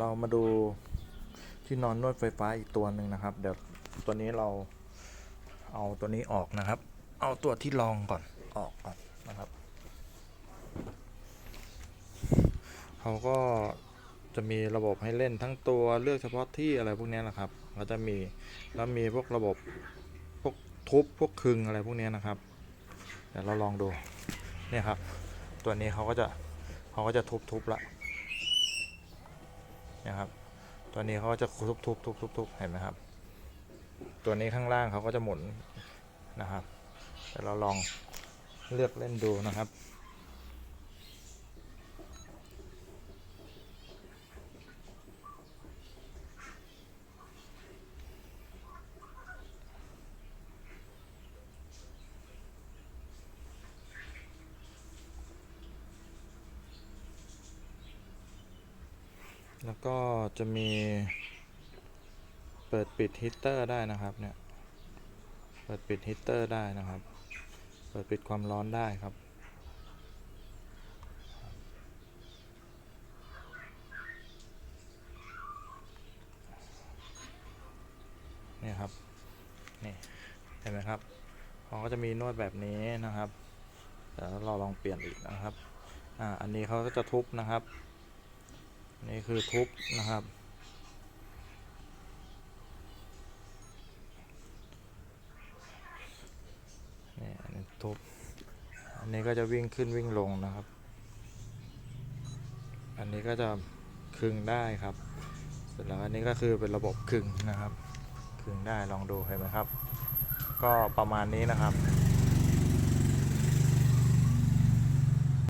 เรามาดูที่นอนนวดไฟฟ้าอีกตัวหนึ่งนะครับ เดี๋ยวตัวนี้เราเอาตัวนี้ออกนะครับ เอาตัวที่รองก่อนออกก่อนนะครับเขาก็จะมีระบบให้เล่นทั้งตัวเลือกเฉพาะที่อะไรพวกนี้นะครับก็จะมีแล้วมีพวกระบบพวกทุบพวกคึงอะไรพวกนี้นะครับ เดี๋ยวเราลองดูเนี่ยครับ ตัวนี้เขาก็จะเขาก็จะทุบทุบละ นะครับ ตัวนี้เขาก็จะทุบทุบทุบทุบทุบเห็นไหมครับ ตัวนี้ข้างล่างเขาก็จะหมุนนะครับเดี๋ยวเราลองเลือกเล่นดูนะครับ แล้วก็จะมีเปิดปิดฮีตเตอร์ได้นะครับเนี่ย เปิดปิดฮีตเตอร์ได้นะครับ เปิดปิดความร้อนได้ครับ เนี่ยครับ นี่ เห็นไหมครับเขาก็จะมีนวดแบบนี้นะครับ เดี๋ยวเราลองเปลี่ยนอีกนะครับ อ่า อันนี้เขาก็จะทุบนะครับ นี่คือทุบนะครับ นี่อันนี้ทุบ อันนี้ก็จะวิ่งขึ้นวิ่งลงนะครับ อันนี้ก็จะคึงได้ครับ เสร็จแล้วอันนี้ก็คือเป็นระบบคึงนะครับ คึงได้ลองดูเห็นไหมครับ ก็ประมาณนี้นะครับ